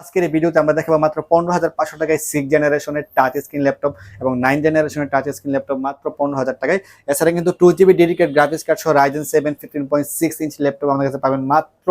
আজকের এই ভিডিওতে আমরা দেখাবো মাত্র পনেরো হাজার পাঁচশো টাকায় সিক্স জেনারেশনের টাচ স্ক্রিন ল্যাপটপ এবং নাইন জেনারেশনের টাচ স্ক্রিন ল্যাপটপ মাত্র পনেরো হাজার টাকায়। এছাড়া কিন্তু two GB dedicated graphics card সহ Ryzen seven fifteen point six inch laptop আমাদের কাছে পাবেন মাত্র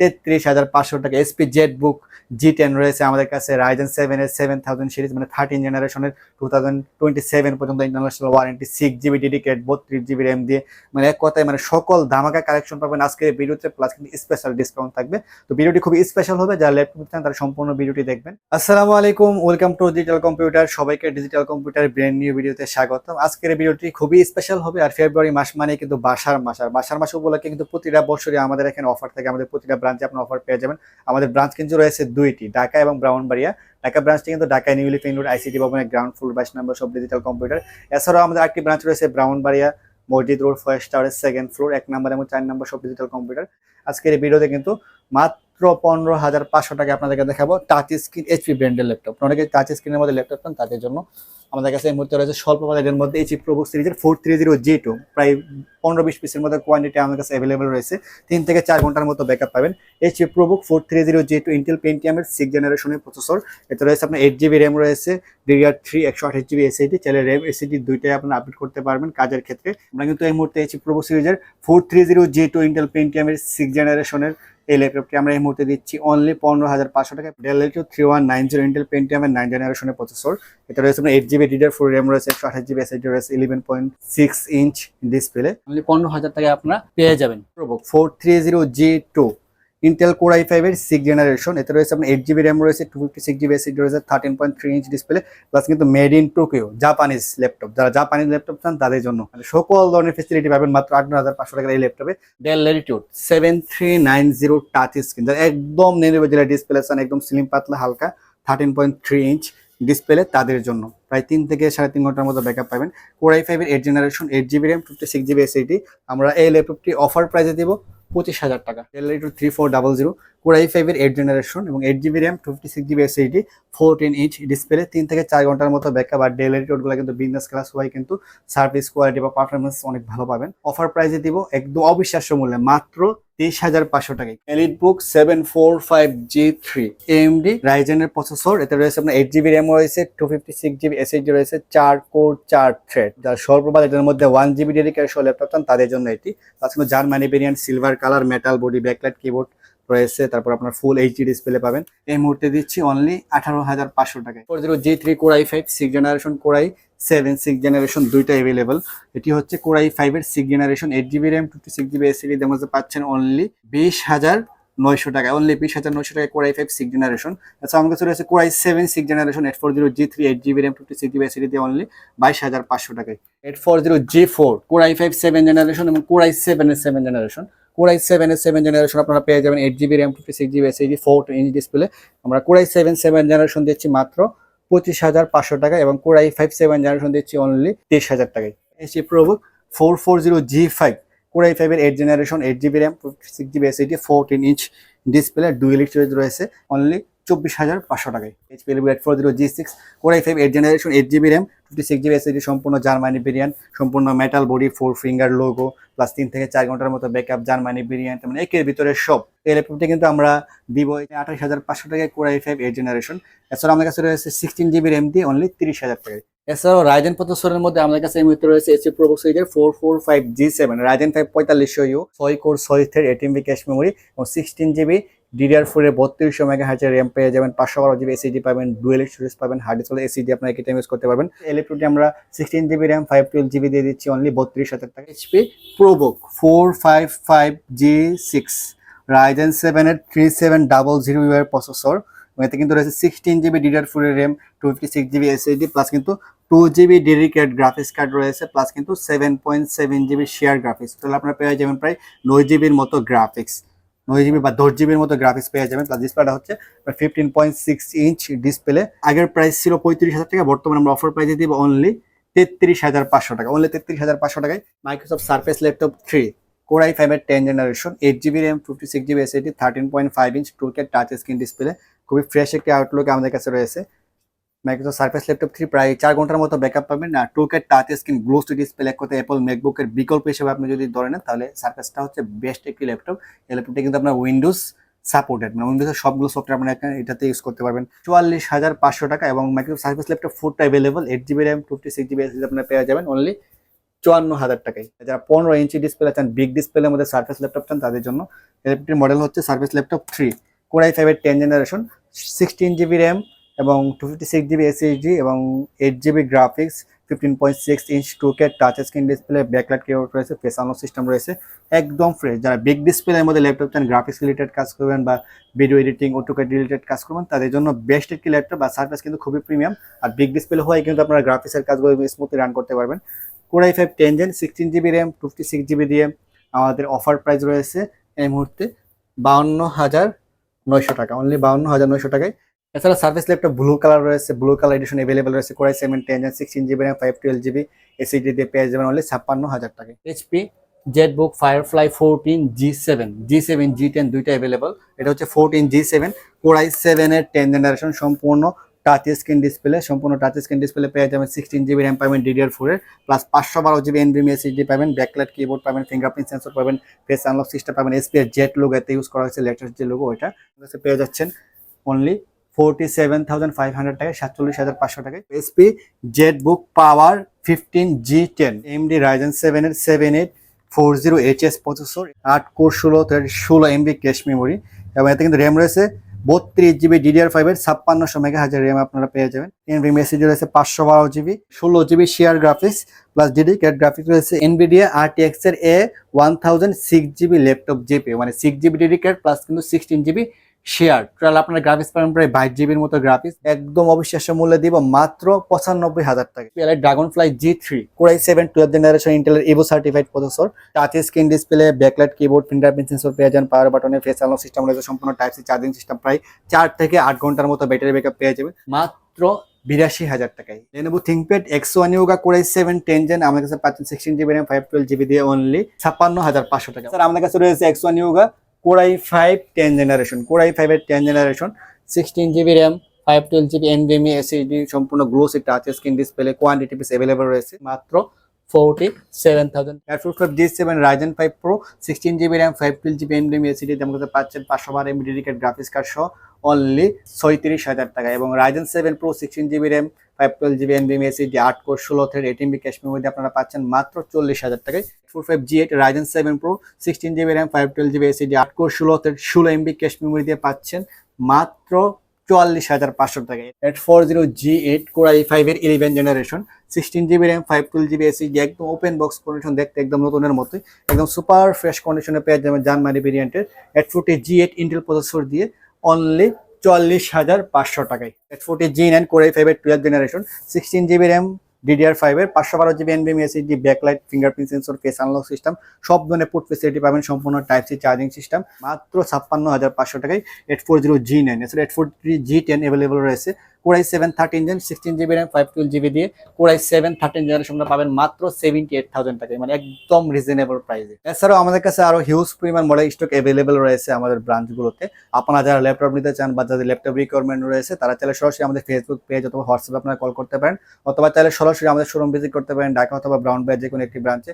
তেত্রিশ হাজার পাঁচশো টাকা HP Z book G ten রয়েছে আমাদের কাছে রাইজেন সেভেন এর সেভেন থাউজেন্ড সিরিজ মানে থার্টিন জেনারেশনের টু থাউজেন্ড টোয়েন্টি সেভেন পর্যন্ত international warranty six GB dedicated বত্রিশ জিবি র্যাম দিয়ে মানে এক কথায় মানে সকল ধামাকা কালেকশন পাবেন আজকের ভিডিওতে প্লাস কিন্তু স্পেশাল ডিসকাউন্ট থাকবে। তো ভিডিওটি খুবই স্পেশাল হবে, যারা ল্যাপটপ চান তারা সম্পূর্ণ ভিডিওটি দেখবেন। আসসালামু আলাইকুম ওয়েলকাম টু ডিজিটাল কম্পিউটার সবাইকে ডিজিটাল কম্পিউটার ব্র্যান্ড নিউ ভিডিওতে স্বাগতম। আজকের ভিডিওটি খুবই স্পেশাল হবে, আর ফেব্রুয়ারি মাস মানে কিন্তু বাসার মাস, আর বাসার মাস উপলক্ষে কিন্তু প্রতিটা বছরই আমাদের এখানে অফার থাকে, আমাদের প্রতিটা ব্রাঞ্চে আপনি অফার পেয়ে যাবেন। আমাদের ব্রাঞ্চ কিন্তু রয়েছে দুইটি, ঢাকা এবং ব্রাহ্মণবাড়িয়া। ঢাকা ব্রাঞ্চটি কিন্তু ঢাকায় নিউলি লিফিং রোড আইসিটি ভবনের গ্রাউন্ড ফ্লোর বাইশ নম্বর সব ডিজিটাল কম্পিউটার এছাড়াও আমাদের আরেকটি ব্রাঞ্চ রয়েছে ব্রাহ্মণবাড়িয়া, মসজিদ রোড ফার্স্ট টাওয়ারের সেকেন্ড ফ্লোর এক নম্বর এবং চার নম্বর সব ডিজিটাল কম্পিউটার আজকের এই ভিডিওতে কিন্তু মাত্র পনেরো হাজার পাঁচশো টাকা আপনাদেরকে দেখাবো টাচ স্ক্রিন এইচপি ব্র্যান্ডের ল্যাপটপ অনেকে টাচ স্ক্রিনের মধ্যে ল্যাপটপ পান তাদের জন্য আমাদের কাছে এই মুহূর্তে রয়েছে স্বল্প বাজারের মধ্যে এইচপি প্রবুক সিরিজের four three zero G two প্রায় পনেরো বিশ পিসের মধ্যে কোয়ান্টিটি আমাদের কাছে অ্যাভেলেবল রয়েছে। তিন থেকে চার ঘণ্টার মতো ব্যাকআপ পাবেন। HP ProBook four three zero G two Intel পেন্টিয়ামের six জেনারেশনের প্রসেসর এতে রয়েছে আপনার এইট জিবি র্যাম রয়েছে ডিডিআর থ্রি একশো আঠাশ জিবি এসআইডি চাইলে র্যাম এসআইডি দুইটাই আপনার আপডেট করতে পারবেন কাজের ক্ষেত্রে। আমরা কিন্তু এই মুহূর্তে এইচপি প্রবুক সিরিজের four three zero G two Intel পেন্টিয়ামের six জেনারেশনের এই ল্যাপটপটি আমরা এই মুহূর্তে দিচ্ছি অনলি পনেরো হাজার পাঁচশো টাকা। Dell L two three one nine zero Intel পেন্টিয়ামের nine জেনারেশনের প্রসেসর এটা রয়েছে আপনার eight GB DDR four RAM রয়েছে একশো আঠাশ জিবি এসআইডি রয়েছে eleven point six inch display only পনেরো হাজার টাকায় আপনারা পেয়ে যাবেন। Four three zero G two Intel core I ফাইভের সিক্স জেনারেশন এতে রয়েছে আপনার এইট জিবি র্যাম রয়েছে two fifty six GB SSD রয়েছে thirteen point three inch display plus কিন্তু made in Tokyo Japanese laptop যারা জাপানিজ ল্যাপটপ চান, তাদের জন্য। মানে সকল ধরনের ফেসিলিটি পাবেন মাত্র আট হাজার পাঁচশো টাকার এই ল্যাপটপে Dell Latitude seven three nine zero touch screen যারা একদম নেনেবে যেটা ডিসপ্লে চান, একদম স্লিম পাতলা, হালকা thirteen point three inch display তাদের জন্য। প্রায় তিন থেকে সাড়ে তিন ঘণ্টার মতো ব্যাকআপ পাবেন। কোরাই ফাইভের eight generation eight GB RAM fifty six GB SSD আমরা এই ল্যাপটপটি অফার প্রাইসে দিব। পঁচিশ হাজার টাকা। Dell two three four double zero core i ফাইভের এইট জেনারেশন এবং eight GB RAM fifty six GB fourteen inch display তিন থেকে চার ঘণ্টার মতো ব্যাকআপ আর ডেল রোডগুলো কিন্তু বিজনেস ক্লাস হওয়ায় কিন্তু সার্ভিস কোয়ালিটি বা পারফরমেন্স অনেক ভালো পাবেন। অফার প্রাইসে দিব একদম অবিশ্বাস্য মূল্যে, মাত্র তেইশ হাজার পাঁচশো টাকায় Elite Book seven four five G three AMD রাইজেনের processor এতে রয়েছে আপনার এইট জিবি র্যাম রয়েছে two fifty six GB SSD রয়েছে, চার কোর, চার থ্রেড যার এটার মধ্যে ওয়ান জিবি ডেডিকেশন ল্যাপটপ চান, তাদের জন্য এটি। তাছাড়া Germany variant silver colour metal body backlight keyboard রয়েছে তারপর আপনার ফুল এইচডি ডিসপ্লে পাবেন। এই মুহূর্তে দিচ্ছি অনলি আঠারো হাজার পাঁচশো টাকায়। Four zero G three core i five six generation core i seven six generation দুইটা অ্যাভেলেবল এটি হচ্ছে কোরাই ফাইভের six generation eight GB RAM two six GB SSD এর মধ্যে পাচ্ছেন অনলি বিশ হাজার নয়শো টাকা অনলি বিশ হাজার নয়শো টাকা কোরাই ফাইভ সিক্স জেনারেশন আচ্ছা আমার কাছে রয়েছে core i seven six generation eight four zero G three eight GB RAM fifty six GB SSD দিয়ে অনলি বাইশ হাজার পাঁচশো টাকায়। Eight four zero G four core i five seven generation এবং কোরাই সেভেন এর seven generation core i seven seven generation আপনারা পেয়ে যাবেন eight GB RAM fifty six GB SSD four inch display আমরা core i seven seven generation দিচ্ছি মাত্র পঁচিশ হাজার পাঁচশো টাকা এবং core i five seven generation দিচ্ছি অনলি তেইশ হাজার টাকায়। HP ProBook four four zero G five core i ফাইভের eight generation eight GB RAM six GB SSD fourteen inch display dual রয়েছে। অনলি চব্বিশ হাজার পাঁচশো টাকায়। HP L B eight four zero G six core i five eight generation eight GB RAM fifty six GB SSD সম্পূর্ণ Germany বিরিয়ান সম্পূর্ণ metal body four finger logo plus তিন থেকে চার ঘণ্টার মতো ব্যাকআপ জার্মানি বিরিয়ান মানে একের ভিতরে সব। এই ল্যাপটপটি কিন্তু আমরা দিব আঠাশ হাজার পাঁচশো টাকায় কোরাই ফাইভ এইট জেনারেশন এছাড়া আমাদের কাছে রয়েছে সিক্সটিন জিবি র্যাম দিয়ে অনলি তিরিশ হাজার টাকায়। এছাড়াও রাইজেন প্রসেসরের মধ্যে আমাদের কাছে এই মুহূর্তে রয়েছে এসি প্রো সিরিজের four four five G seven Ryzen five পঁয়তাল্লিশশো ইউ ছয় কোর ছয় thread eight MB cache memory এবং সিক্সটিন জিবি ডিডিআর ফোরে বত্রিশশো মেগা হাজার র্যাম পেয়ে যাবেন, পাঁচশো বারো জিবি এসিডি পাবেন ডুয়েল স্টোরেজ পাবেন হার্ড ডিস্ক এসিডি আপনার একই টাইম ইউজ করতে পারবেন? ইলেকট্রনটি আমরা sixteen GB RAM five twelve GB দিয়ে দিচ্ছি অনলি বত্রিশ হাজার টাকা HP ProBook four five five G six Ryzen সেভেনের three seven double zero processor এতে কিন্তু রয়েছে সিক্সটিন জিবি ডিডিআর ফোরের RAM two fifty six GB SSD plus কিন্তু two GB dedicate graphics card রয়েছে প্লাস কিন্তু seven point seven GB share graphics তাহলে আপনারা পেয়ে যাবেন প্রায় নয় জিবির মতো গ্রাফিক্স নয় জিবি বা দশ জিবির মতো গ্রাফিক্স পেয়ে যাবেন। প্লাস ডিসপ্লেটা হচ্ছে fifteen point six inch display আগের প্রাইস ছিল পঁয়ত্রিশ হাজার টাকা, বর্তমানে আমরা অফার প্রাইসে দিব অনলি তেত্রিশ হাজার পাঁচশো টাকা। অনলি তেত্রিশ হাজার পাঁচশো টাকায় Microsoft Surface laptop three core i ফাইভের ten generation eight GB RAM fifty six GB SSD thirteen point five inch two K touch screen display খুবই ফ্রেশ একটি আউটলুক আমাদের কাছে রয়েছে। মাইক্রোসফট সার্ফেস ল্যাপটপ থ্রি প্রায় চার ঘণ্টার মতো ব্যাকআপ পাবেন। না two K touch screen glossy display এক কথা অ্যাপল ম্যাকবুকের বিকল্প হিসেবে আপনি যদি ধরে নেন, তাহলে সার্ফেসটা হচ্ছে বেস্ট একটি ল্যাপটপ এই ল্যাপটপটা কিন্তু আপনার উইন্ডোজ সাপোর্টেড মানে উইন্ডোজের সবগুলো সফটওয়্যার আপনারা এটাতে ইউজ করতে পারবেন। চুয়াল্লিশ হাজার পাঁচশো টাকা এবং Microsoft service laptop ফুডটা available eight GB RAM fifty six GB SSD আপনারা পেয়ে যাবেন অনলি চুয়ান্ন হাজার টাকায়। যারা পনেরো ইঞ্চি ডিসপ্লে চান বিগ ডিসপ্লের মধ্যে সার্ভিস ল্যাপটপ চান, তাদের জন্য ল্যাপটপটির মডেল হচ্ছে service laptop three core i ফাইভের ten generation sixteen GB RAM এবং two fifty six GB SSD এবং eight GB graphics fifteen point six inch two K touch screen display backlight keyboard রয়েছে face unlock system রয়েছে, একদম fresh যারা big ডিসপ্লের মধ্যে laptop চান গ্রাফিক্স রিলেটেড কাজ করবেন বা ভিডিও এডিটিং অটোকে রিলেটেড কাজ করবেন, তাদের জন্য বেস্ট একটি ল্যাপটপ বা সার্ভিস কিন্তু খুবই প্রিমিয়াম আর বিগ ডিসপ্লে হয়ে কিন্তু আপনারা গ্রাফিক্সের কাজগুলো স্মুথলি রান করতে পারবেন। Core i five ten gen sixteen GB RAM fifty six GB দিয়ে আমাদের অফার প্রাইস রয়েছে এই মুহূর্তে বাউন্ন হাজার নয়শো টাকা অনলি বাউন্ন হাজার নয়শো টাকায়। এছাড়া সার্ভিস ল্যাপটপ ব্লু কালার রয়েছে, ব্লু কালার এডিশন অ্যাভেলেবল রয়েছে, core i seven ten sixteen GB RAM five twelve GB SSD দিয়ে পেয়ে যাবেন অনলি ছাপ্পান্ন হাজার টাকা। HP ZBook Firefly fourteen G seven G seven G ten দুইটা অ্যাভেলেবল এটা হচ্ছে fourteen G seven core i সেভেনের টেন জেনারেশন সম্পূর্ণ টাচ স্ক্রিন ডিসপ্লে সম্পূর্ণ টাচ স্ক্রিন ডিসপ্লে পেয়ে যাবেন সিক্সটিন জিবি র্যাম পাবেন ডিডিআর ফোরের প্লাস পাঁচশো বারো জিবি এনবিএম এসএসডি পাবেন ব্যাকলাইট কিবোর্ড পাবেন ফিঙ্গারপ্রিন্ট সেন্সর পাবেন ফেস আনলক সিস্টেম পাবেন এসপিএস জেট লোগো এতে ইউজ করা হয়েছে লেটেস্ট যে লোগো ওইটা। পেয়ে যাচ্ছেন only forty seven thousand five hundred টাকায়, সাতচল্লিশ হাজার পাঁচশো টাকায় HP Z power fifteen G ten AMD Ryzen সেভেনের seven eight four zero HS processor আট কোর ষোলো ষোলো এমবি ক্যাশ মেমোরি এবং এতে কিন্তু র্যাম রয়েছে বত্রিশ জিবি ডিডিআর ফাইভের ছাপ্পান্নশো মেগা হাজার র্যাম আপনারা পেয়ে যাবেন। এনভি মেসেজি রয়েছে পাঁচশো বারো জিবি ষোলো GB share graphics plus dedicate graphics রয়েছে এনভিডিয়া আরটিএক্স এর A one thousand six GB laptop GPU মানে সিক্স জিবি ডেডিকেট প্লাস কিন্তু সিক্সটিন জিবি শেয়ার। টোটাল আপনার গ্রাফিক্স পাবেন প্রায় বাইশ জিবির মতো গ্রাফিক্স। একদম অবিশ্বাস্য মূল্যে দিব মাত্র পঁচানব্বই হাজার টাকা। Dragonfly G three core i seven twelve generation ইন্টেলের Evo certified processor touch screen display backlight keyboard fingerprint sensor পেয়ে যান পাওয়ার বাটনের ফেস আলো সিস্টেম রয়েছে সম্পূর্ণ টাইপ সি চার্জিং সিস্টেম প্রায় চার থেকে আট ঘণ্টার মতো ব্যাটারি ব্যাকআপ পেয়ে যাবে মাত্র বিরাশি হাজার টাকায়। Lenovo ThinkPad X one Yoga core i seven ten gen আমাদের কাছে পাচ্ছেন sixteen GB RAM five twelve GB দিয়ে অনলি ছাপ্পান্ন হাজার পাঁচশো টাকা। স্যার আমাদের কাছে রয়েছে X one Yoga core i five ten generation core i ফাইভের ten generation sixteen GB RAM five twelve GB NVMe SSD সম্পূর্ণ glossy touch screen display quantity piece available রয়েছে, মাত্র forty seven thousand five G seven Ryzen five pro sixteen GB RAM five twelve GB NVMe SSD আমাদের করতে পাচ্ছেন পাঁচশো বার MB dedicate graphics card সহ only ছয়ত্রিশ হাজার টাকা এবং Ryzen seven pro sixteen GB RAM five twelve GB NVMe SSD আট কোর ষোলো thread eight MB cache memory আপনারা পাচ্ছেন মাত্র চল্লিশ হাজার টাকায়। Four five G eight Ryzen seven pro sixteen GB RAM five twelve GB SSD আট core ষোলো থ্রেড ষোলো এমবি ক্যাশ মেমোরি দিয়ে পাচ্ছেন মাত্র চুয়াল্লিশ হাজার পাঁচশো টাকায়। Eight four zero G eight core i ফাইভের eleven generation sixteen GB RAM five twelve GB SSD একদম ওপেন বক্স কন্ডিশন দেখতে একদম নতুনের মতোই, একদম সুপার ফ্রেশ কন্ডিশনে পেয়ে যাবেন জানমারি ভেরিয়েন্টের eight forty G eight Intel processor দিয়ে অনলি চুয়াল্লিশ হাজার পাঁচশো টাকায়। ফোরটি জি নাইন ফাইভ ফাইভের twelve generation sixteen GB RAM DDR ফাইভের পাঁচশো বারো GB এনবিএম SSD backlight fingerprint sensor face unlock system সব ধরনের পোর্ট ফেসিলিটি পাবেন, সম্পূর্ণ টাইপ সি চার্জিং সিস্টেম মাত্র ছাপ্পান্ন হাজার পাঁচশো টাকায়। Eight four zero G nine এছাড়া eight four G ten available রয়েছে। Core i seven thirteen gen sixteen GB RAM five twelve GB দিয়ে core i seven thirteen generation পাবেন মাত্র সেভেন্টি এইট থাউজেন্ড টাকায় মানে একদম রিজনেবল প্রাইসে এছাড়াও আমাদের কাছে আরও হিউজ পরিমাণ মডেল স্টক অ্যাভেলেবল রয়েছে আমাদের ব্রাঞ্চগুলোতে আপনারা যারা ল্যাপটপ নিতে চান বা যাদের ল্যাপটপ রিকোয়ারমেন্ট রয়েছে, তারা চাইলে সরাসরি আমাদের ফেসবুক পেজ অথবা হোয়াটসঅ্যাপে আপনারা কল করতে পারেন, অথবা চাইলে সরাসরি আমাদের শোরুম ভিজিট করতে পারেন, ঢাকা অথবা ব্রাউন বাই যে কোনো একটি ব্রাঞ্চে